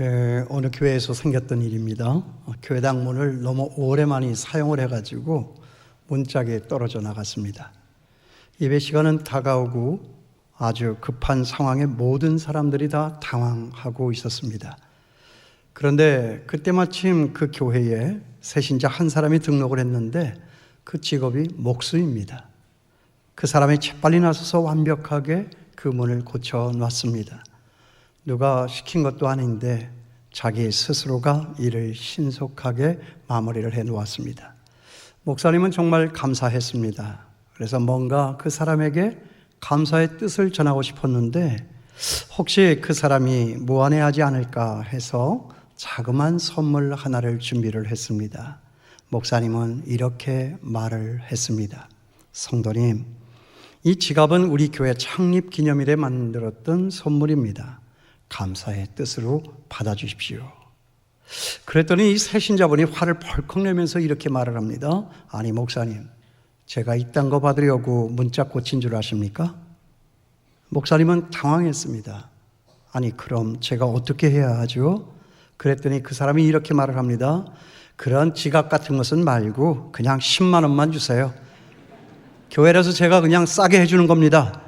에, 어느 교회에서 생겼던 일입니다. 어, 교회당 문을 너무 오랜만에 사용을 해가지고 문짝에 떨어져 나갔습니다. 예배 시간은 다가오고 아주 급한 상황에 모든 사람들이 다 당황하고 있었습니다. 그런데 그때 마침 그 교회에 새신자 한 사람이 등록을 했는데 그 직업이 목수입니다. 그 사람이 재빨리 나서서 완벽하게 그 문을 고쳐 놨습니다. 누가 시킨 것도 아닌데 자기 스스로가 일을 신속하게 마무리를 해 놓았습니다. 목사님은 정말 감사했습니다. 그래서 뭔가 그 사람에게 감사의 뜻을 전하고 싶었는데 혹시 그 사람이 무안해하지 않을까 해서 자그만 선물 하나를 준비를 했습니다. 목사님은 이렇게 말을 했습니다. 성도님, 이 지갑은 우리 교회 창립 기념일에 만들었던 선물입니다. 감사의 뜻으로 받아주십시오. 그랬더니 이 새신자분이 화를 벌컥 내면서 이렇게 말을 합니다. 아니, 목사님, 제가 이딴 거 받으려고 문자 꽂힌 줄 아십니까? 목사님은 당황했습니다. 아니, 그럼 제가 어떻게 해야 하죠? 그랬더니 그 사람이 이렇게 말을 합니다. 그런 지갑 같은 것은 말고 그냥 10만 원만 주세요. 교회라서 제가 그냥 싸게 해주는 겁니다.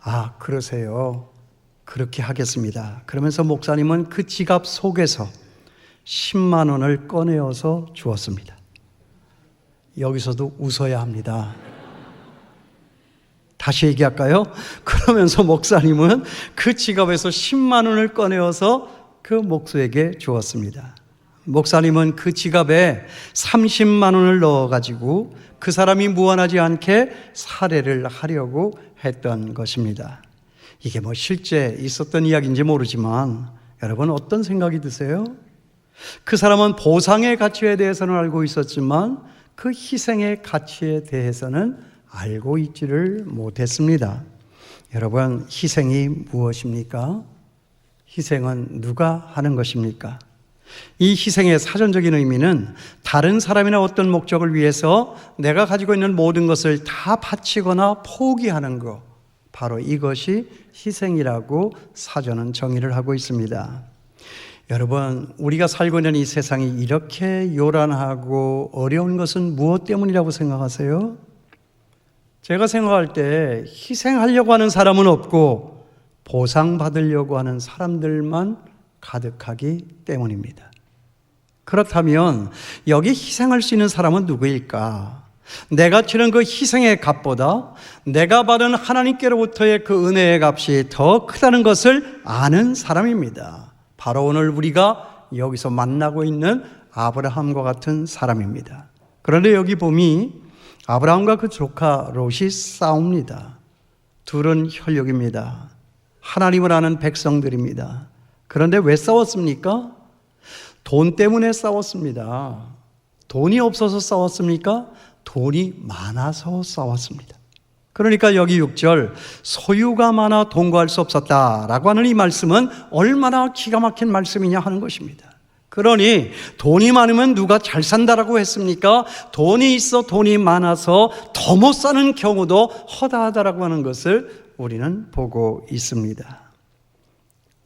아, 그러세요. 그렇게 하겠습니다. 그러면서 목사님은 그 지갑 속에서 10만 원을 꺼내어서 주었습니다. 여기서도 웃어야 합니다. 다시 얘기할까요? 그러면서 목사님은 그 지갑에서 10만 원을 꺼내어서 그 목수에게 주었습니다. 목사님은 그 지갑에 30만 원을 넣어가지고 그 사람이 무한하지 않게 살해를 하려고 했던 것입니다. 이게 뭐 실제 있었던 이야기인지 모르지만 여러분 어떤 생각이 드세요? 그 사람은 보상의 가치에 대해서는 알고 있었지만 그 희생의 가치에 대해서는 알고 있지를 못했습니다. 여러분, 희생이 무엇입니까? 희생은 누가 하는 것입니까? 이 희생의 사전적인 의미는 다른 사람이나 어떤 목적을 위해서 내가 가지고 있는 모든 것을 다 바치거나 포기하는 것. 바로 이것이 희생이라고 사전은 정의를 하고 있습니다. 여러분, 우리가 살고 있는 이 세상이 이렇게 요란하고 어려운 것은 무엇 때문이라고 생각하세요? 제가 생각할 때 희생하려고 하는 사람은 없고 보상받으려고 하는 사람들만 가득하기 때문입니다. 그렇다면 여기 희생할 수 있는 사람은 누구일까? 내가 치는 그 희생의 값보다 내가 받은 하나님께로부터의 그 은혜의 값이 더 크다는 것을 아는 사람입니다. 바로 오늘 우리가 여기서 만나고 있는 아브라함과 같은 사람입니다. 그런데 여기 보미 아브라함과 그 조카 롯이 싸웁니다. 둘은 혈육입니다. 하나님을 아는 백성들입니다. 그런데 왜 싸웠습니까? 돈 때문에 싸웠습니다. 돈이 없어서 싸웠습니까? 돈이 많아서 싸웠습니다. 그러니까 여기 6절 소유가 많아 동거할 수 없었다라고 하는 이 말씀은 얼마나 기가 막힌 말씀이냐 하는 것입니다. 그러니 돈이 많으면 누가 잘 산다라고 했습니까? 돈이 있어 돈이 많아서 더 못 사는 경우도 허다하다라고 하는 것을 우리는 보고 있습니다.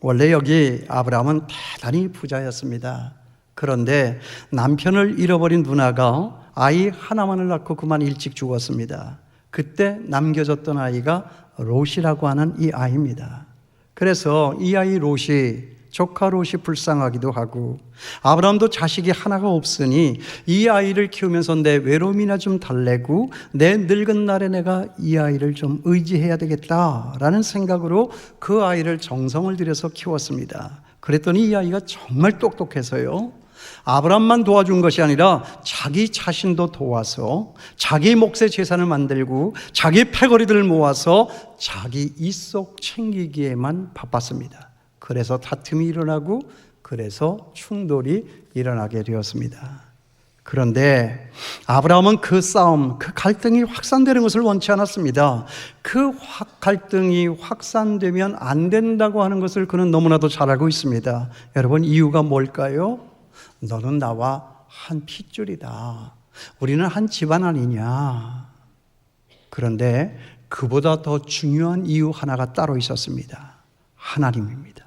원래 여기 아브라함은 대단히 부자였습니다. 그런데 남편을 잃어버린 누나가 아이 하나만을 낳고 그만 일찍 죽었습니다. 그때 남겨졌던 아이가 롯이라고 하는 이 아이입니다. 그래서 이 아이 롯이 조카 롯이 불쌍하기도 하고 아브라함도 자식이 하나가 없으니 이 아이를 키우면서 내 외로움이나 좀 달래고 내 늙은 날에 내가 이 아이를 좀 의지해야 되겠다라는 생각으로 그 아이를 정성을 들여서 키웠습니다. 그랬더니 이 아이가 정말 똑똑해서요. 아브라함만 도와준 것이 아니라 자기 자신도 도와서 자기 몫의 재산을 만들고 자기 패거리들을 모아서 자기 이속 챙기기에만 바빴습니다. 그래서 다툼이 일어나고 그래서 충돌이 일어나게 되었습니다. 그런데 아브라함은 그 싸움, 그 갈등이 확산되는 것을 원치 않았습니다. 그 갈등이 확산되면 안 된다고 하는 것을 그는 너무나도 잘 알고 있습니다. 여러분, 이유가 뭘까요? 너는 나와 한 핏줄이다. 우리는 한 집안 아니냐. 그런데 그보다 더 중요한 이유 하나가 따로 있었습니다. 하나님입니다.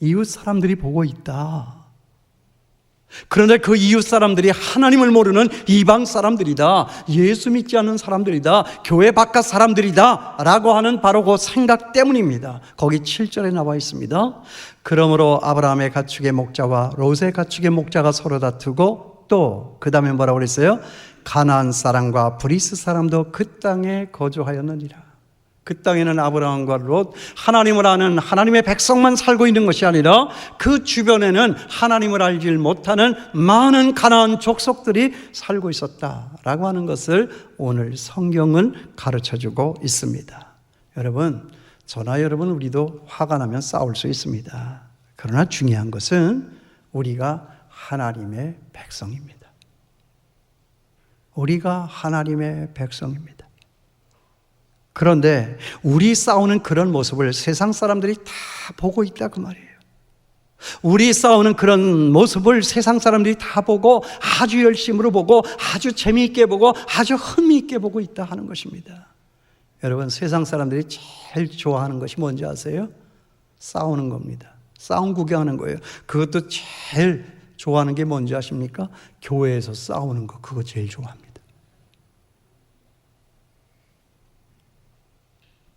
이웃 사람들이 보고 있다. 그런데 그 이웃 사람들이 하나님을 모르는 이방 사람들이다. 예수 믿지 않는 사람들이다. 교회 바깥 사람들이다. 라고 하는 바로 그 생각 때문입니다. 거기 7절에 나와 있습니다. 그러므로 아브라함의 가축의 목자와 롯의 가축의 목자가 서로 다투고 또 그 다음에 뭐라고 그랬어요? 가나안 사람과 브리스 사람도 그 땅에 거주하였느니라. 그 땅에는 아브라함과 롯 하나님을 아는 하나님의 백성만 살고 있는 것이 아니라 그 주변에는 하나님을 알지 못하는 많은 가나안 족속들이 살고 있었다라고 하는 것을 오늘 성경은 가르쳐 주고 있습니다. 여러분, 저나 여러분 우리도 화가 나면 싸울 수 있습니다. 그러나 중요한 것은 우리가 하나님의 백성입니다. 우리가 하나님의 백성입니다. 그런데 우리 싸우는 그런 모습을 세상 사람들이 다 보고 있다 그 말이에요. 우리 싸우는 그런 모습을 세상 사람들이 다 보고 아주 열심으로 보고 아주 재미있게 보고 아주 흥미있게 보고 있다 하는 것입니다. 여러분 세상 사람들이 제일 좋아하는 것이 뭔지 아세요? 싸우는 겁니다. 싸움 구경하는 거예요. 그것도 제일 좋아하는 게 뭔지 아십니까? 교회에서 싸우는 거 그거 제일 좋아합니다.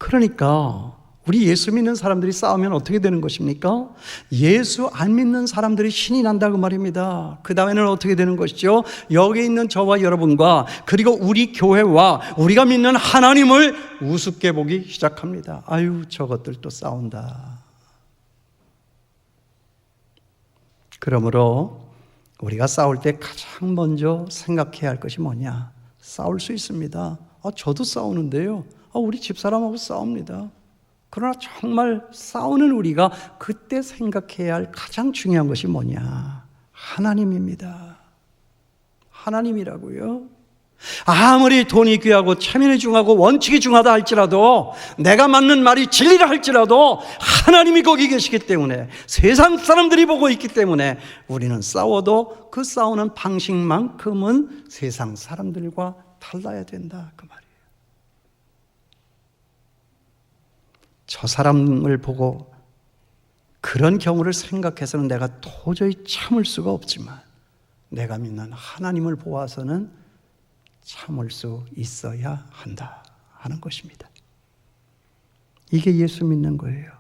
그러니까 우리 예수 믿는 사람들이 싸우면 어떻게 되는 것입니까? 예수 안 믿는 사람들이 신이 난다고 말입니다. 그 다음에는 어떻게 되는 것이죠? 여기 있는 저와 여러분과 그리고 우리 교회와 우리가 믿는 하나님을 우습게 보기 시작합니다. 아유, 저것들 또 싸운다. 그러므로 우리가 싸울 때 가장 먼저 생각해야 할 것이 뭐냐? 싸울 수 있습니다. 아, 저도 싸우는데요. 아, 우리 집사람하고 싸웁니다. 그러나 정말 싸우는 우리가 그때 생각해야 할 가장 중요한 것이 뭐냐? 하나님입니다. 하나님이라고요. 아무리 돈이 귀하고 체면이 중하고 원칙이 중하다 할지라도 내가 맞는 말이 진리라 할지라도 하나님이 거기 계시기 때문에 세상 사람들이 보고 있기 때문에 우리는 싸워도 그 싸우는 방식만큼은 세상 사람들과 달라야 된다 그 말이에요. 저 사람을 보고 그런 경우를 생각해서는 내가 도저히 참을 수가 없지만 내가 믿는 하나님을 보아서는 참을 수 있어야 한다 하는 것입니다. 이게 예수 믿는 거예요.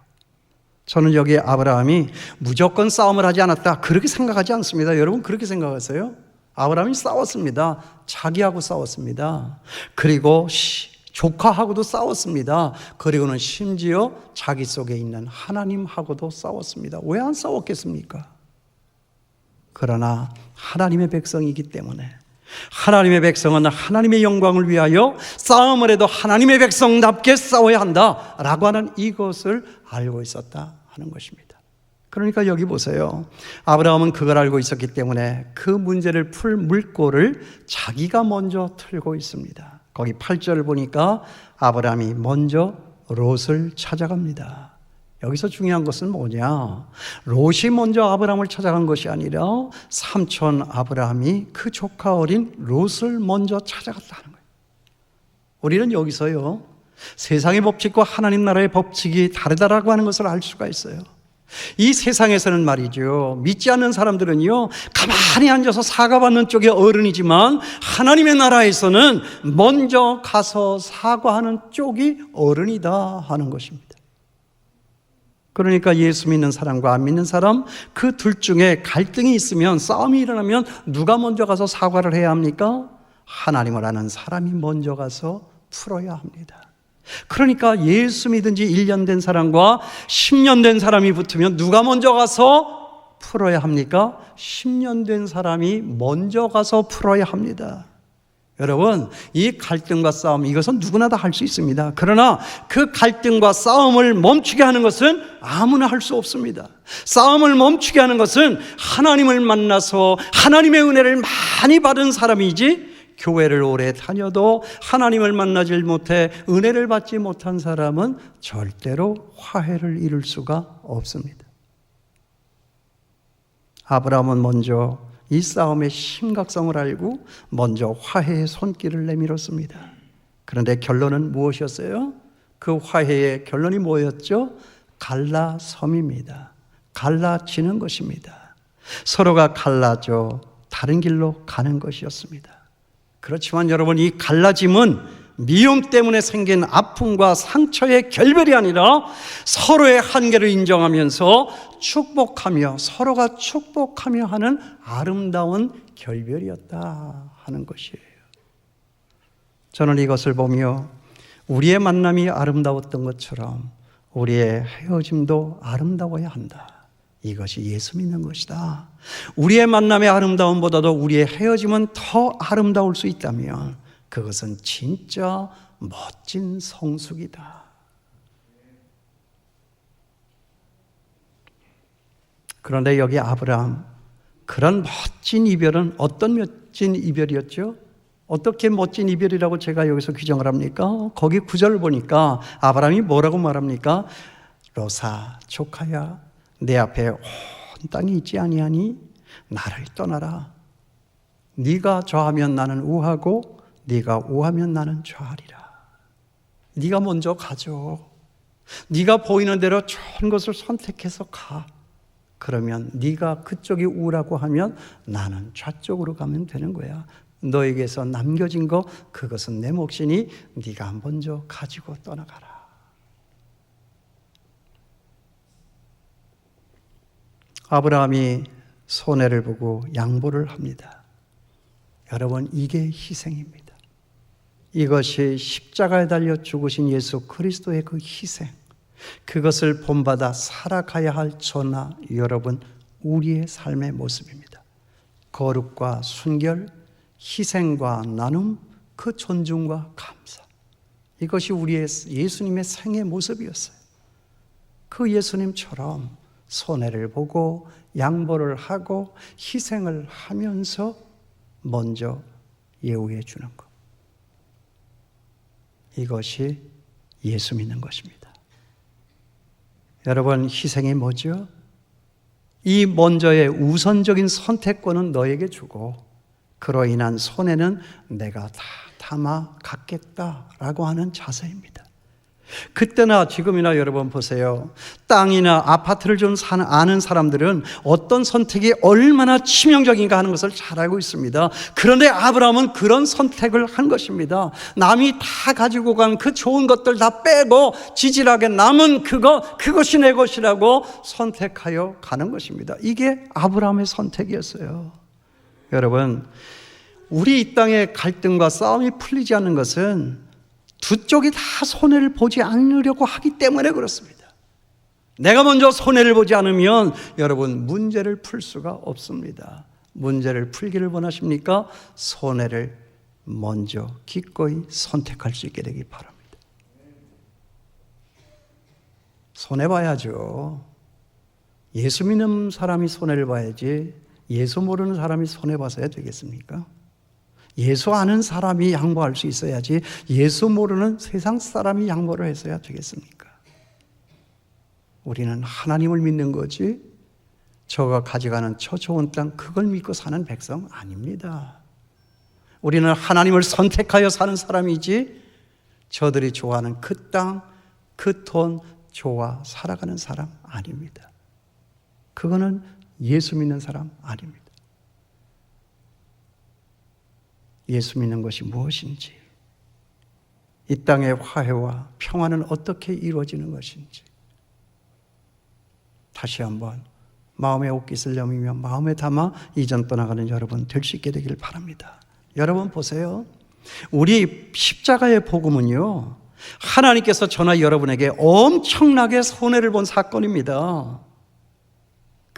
저는 여기 아브라함이 무조건 싸움을 하지 않았다. 그렇게 생각하지 않습니다. 여러분 그렇게 생각하세요? 아브라함이 싸웠습니다. 자기하고 싸웠습니다. 그리고 조카하고도 싸웠습니다. 그리고는 심지어 자기 속에 있는 하나님하고도 싸웠습니다. 왜 안 싸웠겠습니까? 그러나 하나님의 백성이기 때문에 하나님의 백성은 하나님의 영광을 위하여 싸움을 해도 하나님의 백성답게 싸워야 한다 라고 하는 이것을 알고 있었다 하는 것입니다. 그러니까 여기 보세요. 아브라함은 그걸 알고 있었기 때문에 그 문제를 풀 물꼬를 자기가 먼저 틀고 있습니다. 거기 8절을 보니까 아브라함이 먼저 롯을 찾아갑니다. 여기서 중요한 것은 뭐냐? 롯이 먼저 아브라함을 찾아간 것이 아니라 삼촌 아브라함이 그 조카 어린 롯을 먼저 찾아갔다는 거예요. 우리는 여기서요, 세상의 법칙과 하나님 나라의 법칙이 다르다라고 하는 것을 알 수가 있어요. 이 세상에서는 말이죠. 믿지 않는 사람들은요, 가만히 앉아서 사과받는 쪽이 어른이지만, 하나님의 나라에서는 먼저 가서 사과하는 쪽이 어른이다 하는 것입니다. 그러니까 예수 믿는 사람과 안 믿는 사람, 그 둘 중에 갈등이 있으면, 싸움이 일어나면 누가 먼저 가서 사과를 해야 합니까? 하나님을 아는 사람이 먼저 가서 풀어야 합니다. 그러니까 예수 믿은 지 1년 된 사람과 10년 된 사람이 붙으면 누가 먼저 가서 풀어야 합니까? 10년 된 사람이 먼저 가서 풀어야 합니다. 여러분, 이 갈등과 싸움, 이것은 누구나 다 할 수 있습니다. 그러나 그 갈등과 싸움을 멈추게 하는 것은 아무나 할 수 없습니다. 싸움을 멈추게 하는 것은 하나님을 만나서 하나님의 은혜를 많이 받은 사람이지 교회를 오래 다녀도 하나님을 만나질 못해 은혜를 받지 못한 사람은 절대로 화해를 이룰 수가 없습니다. 아브라함은 먼저 이 싸움의 심각성을 알고 먼저 화해의 손길을 내밀었습니다. 그런데 결론은 무엇이었어요? 그 화해의 결론이 뭐였죠? 갈라섬입니다. 갈라지는 것입니다. 서로가 갈라져 다른 길로 가는 것이었습니다. 그렇지만 여러분 이 갈라짐은 미움 때문에 생긴 아픔과 상처의 결별이 아니라 서로의 한계를 인정하면서 축복하며 서로가 축복하며 하는 아름다운 결별이었다 하는 것이에요. 저는 이것을 보며 우리의 만남이 아름다웠던 것처럼 우리의 헤어짐도 아름다워야 한다. 이것이 예수 믿는 것이다. 우리의 만남의 아름다움보다도 우리의 헤어짐은 더 아름다울 수 있다면 그것은 진짜 멋진 성숙이다. 그런데 여기 아브라함 그런 멋진 이별은 어떤 멋진 이별이었죠? 어떻게 멋진 이별이라고 제가 여기서 규정을 합니까? 거기 구절을 보니까 아브라함이 뭐라고 말합니까? 로사 조카야 내 앞에 온 땅이 있지 아니하니 나를 떠나라. 네가 좌하면 나는 우하고 네가 우하면 나는 좌하리라. 네가 먼저 가죠. 네가 보이는 대로 좋은 것을 선택해서 가. 그러면 네가 그쪽이 우라고 하면 나는 좌쪽으로 가면 되는 거야. 너에게서 남겨진 거 그것은 내 몫이니 네가 먼저 가지고 떠나가라. 아브라함이 손해를 보고 양보를 합니다. 여러분 이게 희생입니다. 이것이 십자가에 달려 죽으신 예수 그리스도의 그 희생. 그것을 본받아 살아가야 할 저나 여러분 우리의 삶의 모습입니다. 거룩과 순결, 희생과 나눔, 그 존중과 감사. 이것이 우리의 예수님의 생의 모습이었어요. 그 예수님처럼 손해를 보고 양보를 하고 희생을 하면서 먼저 예우해 주는 것. 이것이 예수 믿는 것입니다. 여러분, 희생이 뭐죠? 이 먼저의 우선적인 선택권은 너에게 주고, 그로 인한 손해는 내가 다 담아 갖겠다라고 하는 자세입니다. 그때나 지금이나 여러분 보세요. 땅이나 아파트를 좀 사는, 아는 사람들은 어떤 선택이 얼마나 치명적인가 하는 것을 잘 알고 있습니다. 그런데 아브라함은 그런 선택을 한 것입니다. 남이 다 가지고 간 그 좋은 것들 다 빼고 지질하게 남은 그거, 그것이 내 것이라고 선택하여 가는 것입니다. 이게 아브라함의 선택이었어요. 여러분, 우리 이 땅의 갈등과 싸움이 풀리지 않는 것은 두 쪽이 다 손해를 보지 않으려고 하기 때문에 그렇습니다. 내가 먼저 손해를 보지 않으면 여러분 문제를 풀 수가 없습니다. 문제를 풀기를 원하십니까? 손해를 먼저 기꺼이 선택할 수 있게 되기 바랍니다. 손해 봐야죠. 예수 믿는 사람이 손해를 봐야지 예수 모르는 사람이 손해 봐서야 되겠습니까? 예수 아는 사람이 양보할 수 있어야지 예수 모르는 세상 사람이 양보를 했어야 되겠습니까? 우리는 하나님을 믿는 거지 저가 가져가는 저 좋은 땅 그걸 믿고 사는 백성 아닙니다. 우리는 하나님을 선택하여 사는 사람이지 저들이 좋아하는 그 땅, 그 돈 좋아 살아가는 사람 아닙니다. 그거는 예수 믿는 사람 아닙니다. 예수 믿는 것이 무엇인지, 이 땅의 화해와 평화는 어떻게 이루어지는 것인지, 다시 한번 마음의 옷깃을 여미며 마음에 담아 이전 떠나가는 여러분 될 수 있게 되기를 바랍니다. 여러분 보세요. 우리 십자가의 복음은요, 하나님께서 저나 여러분에게 엄청나게 손해를 본 사건입니다.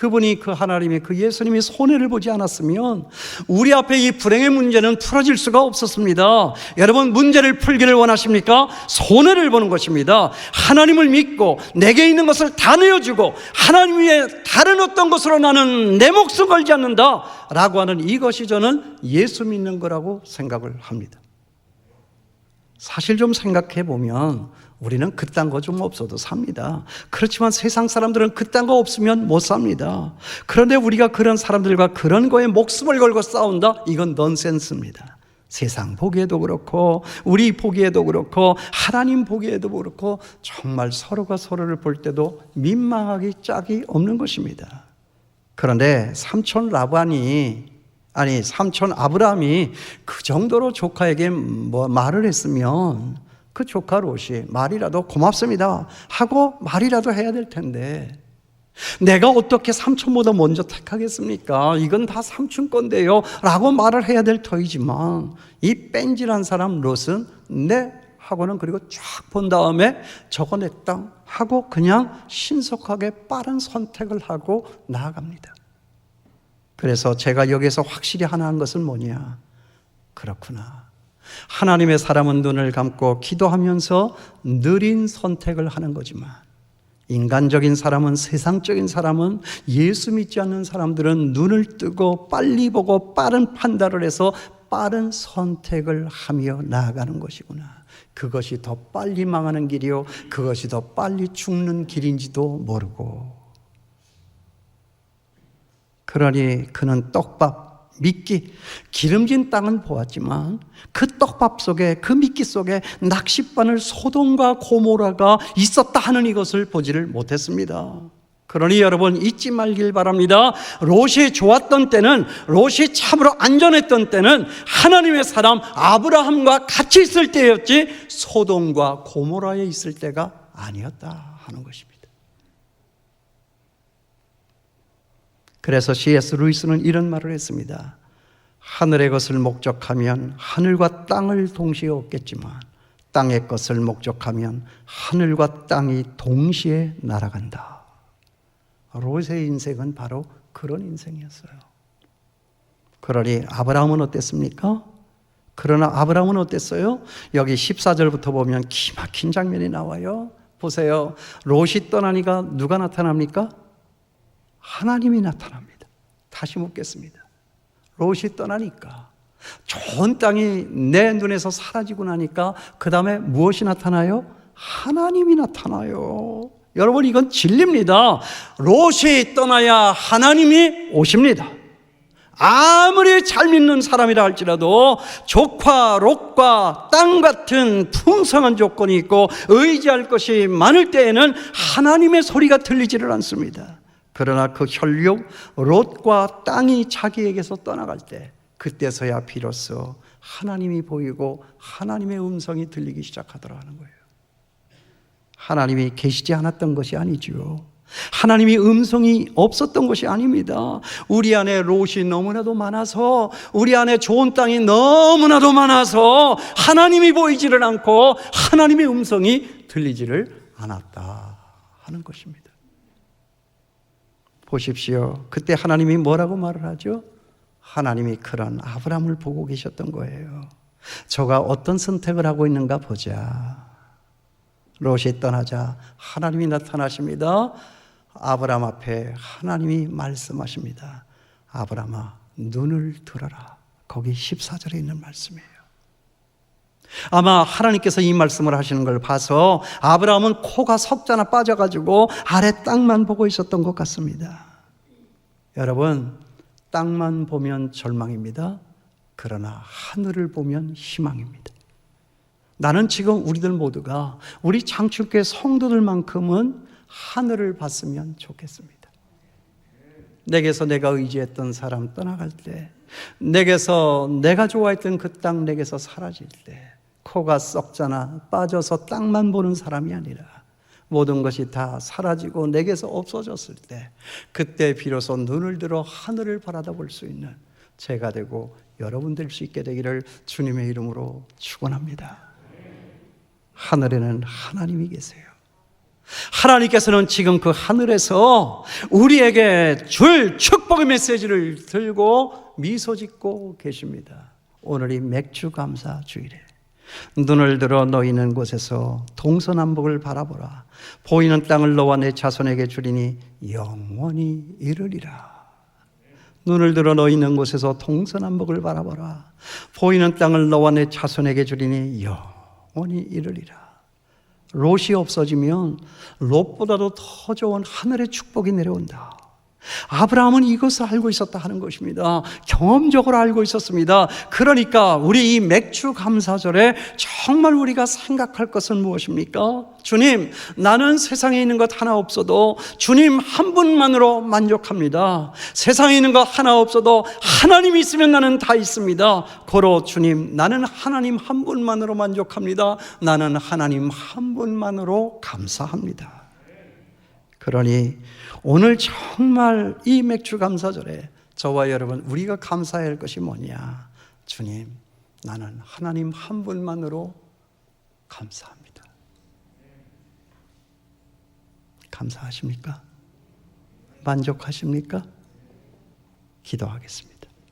그분이 그 하나님이 그 예수님이 손해를 보지 않았으면 우리 앞에 이 불행의 문제는 풀어질 수가 없었습니다. 여러분 문제를 풀기를 원하십니까? 손해를 보는 것입니다. 하나님을 믿고 내게 있는 것을 다 내어주고 하나님 위에 다른 어떤 것으로 나는 내 목숨 걸지 않는다라고 하는 이것이 저는 예수 믿는 거라고 생각을 합니다. 사실 좀 생각해 보면 우리는 그딴 거 좀 없어도 삽니다. 그렇지만 세상 사람들은 그딴 거 없으면 못 삽니다. 그런데 우리가 그런 사람들과 그런 거에 목숨을 걸고 싸운다? 이건 넌센스입니다. 세상 보기에도 그렇고 우리 보기에도 그렇고 하나님 보기에도 그렇고 정말 서로가 서로를 볼 때도 민망하기 짝이 없는 것입니다. 그런데 삼촌 라반이 아니 삼촌 아브라함이 그 정도로 조카에게 뭐 말을 했으면 그 조카 롯이 말이라도 고맙습니다 하고 말이라도 해야 될 텐데 내가 어떻게 삼촌보다 먼저 택하겠습니까? 이건 다 삼촌 건데요. 라고 말을 해야 될 터이지만, 이 뺀질한 사람 롯은 네 하고는 그리고 쫙 본 다음에 저거 내 땅 하고 그냥 신속하게 빠른 선택을 하고 나아갑니다. 그래서 제가 여기서 확실히 하나 한 것은 뭐냐? 그렇구나. 하나님의 사람은 눈을 감고 기도하면서 느린 선택을 하는 거지만, 인간적인 사람은 세상적인 사람은 예수 믿지 않는 사람들은 눈을 뜨고 빨리 보고 빠른 판단을 해서 빠른 선택을 하며 나아가는 것이구나. 그것이 더 빨리 망하는 길이요. 그것이 더 빨리 죽는 길인지도 모르고. 그러니 그는 떡밥, 미끼, 기름진 땅은 보았지만 그 떡밥 속에 그 미끼 속에 낚싯바늘 소돔과 고모라가 있었다 하는 이것을 보지를 못했습니다. 그러니 여러분 잊지 말길 바랍니다. 롯이 좋았던 때는 롯이 참으로 안전했던 때는 하나님의 사람 아브라함과 같이 있을 때였지 소돔과 고모라에 있을 때가 아니었다 하는 것입니다. 그래서 C.S. 루이스는 이런 말을 했습니다. 하늘의 것을 목적하면 하늘과 땅을 동시에 얻겠지만 땅의 것을 목적하면 하늘과 땅이 동시에 날아간다. 롯의 인생은 바로 그런 인생이었어요. 그러니 아브라함은 어땠습니까? 그러나 아브라함은 어땠어요? 여기 14절부터 보면 기막힌 장면이 나와요. 보세요. 롯이 떠나니까 누가 나타납니까? 하나님이 나타납니다. 다시 묻겠습니다. 롯이 떠나니까 좋은 땅이 내 눈에서 사라지고 나니까 그 다음에 무엇이 나타나요? 하나님이 나타나요. 여러분 이건 진리입니다. 롯이 떠나야 하나님이 오십니다. 아무리 잘 믿는 사람이라 할지라도 조카, 롯과 땅 같은 풍성한 조건이 있고 의지할 것이 많을 때에는 하나님의 소리가 들리지를 않습니다. 그러나 그 혈육 롯과 땅이 자기에게서 떠나갈 때 그때서야 비로소 하나님이 보이고 하나님의 음성이 들리기 시작하더라 하는 거예요. 하나님이 계시지 않았던 것이 아니죠. 하나님이 음성이 없었던 것이 아닙니다. 우리 안에 롯이 너무나도 많아서 우리 안에 좋은 땅이 너무나도 많아서 하나님이 보이지를 않고 하나님의 음성이 들리지를 않았다 하는 것입니다. 보십시오. 그때 하나님이 뭐라고 말을 하죠? 하나님이 그런 아브라함을 보고 계셨던 거예요. 저가 어떤 선택을 하고 있는가 보자. 롯이 떠나자 하나님이 나타나십니다. 아브라함 앞에 하나님이 말씀하십니다. 아브라함아, 눈을 들어라. 거기 14절에 있는 말씀이에요. 아마 하나님께서 이 말씀을 하시는 걸 봐서 아브라함은 코가 석자나 빠져가지고 아래 땅만 보고 있었던 것 같습니다. 여러분, 땅만 보면 절망입니다. 그러나 하늘을 보면 희망입니다. 나는 지금 우리들 모두가 우리 장축교회 성도들만큼은 하늘을 봤으면 좋겠습니다. 내게서 내가 의지했던 사람 떠나갈 때, 내게서 내가 좋아했던 그 땅 내게서 사라질 때, 코가 썩잖아 빠져서 땅만 보는 사람이 아니라 모든 것이 다 사라지고 내게서 없어졌을 때 그때 비로소 눈을 들어 하늘을 바라다 볼 수 있는 제가 되고 여러분 될 수 있게 되기를 주님의 이름으로 축원합니다. 하늘에는 하나님이 계세요. 하나님께서는 지금 그 하늘에서 우리에게 줄 축복의 메시지를 들고 미소 짓고 계십니다. 오늘이 맥주 감사 주일에 눈을 들어 너희는 곳에서 동서남북을 바라보라. 보이는 땅을 너와 내 자손에게 주리니 영원히 이르리라. 눈을 들어 너희 있는 곳에서 동서남북을 바라보라. 보이는 땅을 너와 내 자손에게 주리니 영원히 이르리라. 롯이 없어지면 롯보다도 더 좋은 하늘의 축복이 내려온다. 아브라함은 이것을 알고 있었다 하는 것입니다. 경험적으로 알고 있었습니다. 그러니까 우리 이 맥주 감사절에 정말 우리가 생각할 것은 무엇입니까? 주님, 나는 세상에 있는 것 하나 없어도 주님 한 분만으로 만족합니다. 세상에 있는 것 하나 없어도 하나님 있으면 나는 다 있습니다. 고로 주님, 나는 하나님 한 분만으로 만족합니다. 나는 하나님 한 분만으로 감사합니다. 그러니 오늘 정말 이 맥주 감사절에 저와 여러분 우리가 감사해야 할 것이 뭐냐? 주님, 나는 하나님 한 분만으로 감사합니다. 감사하십니까? 만족하십니까? 기도하겠습니다.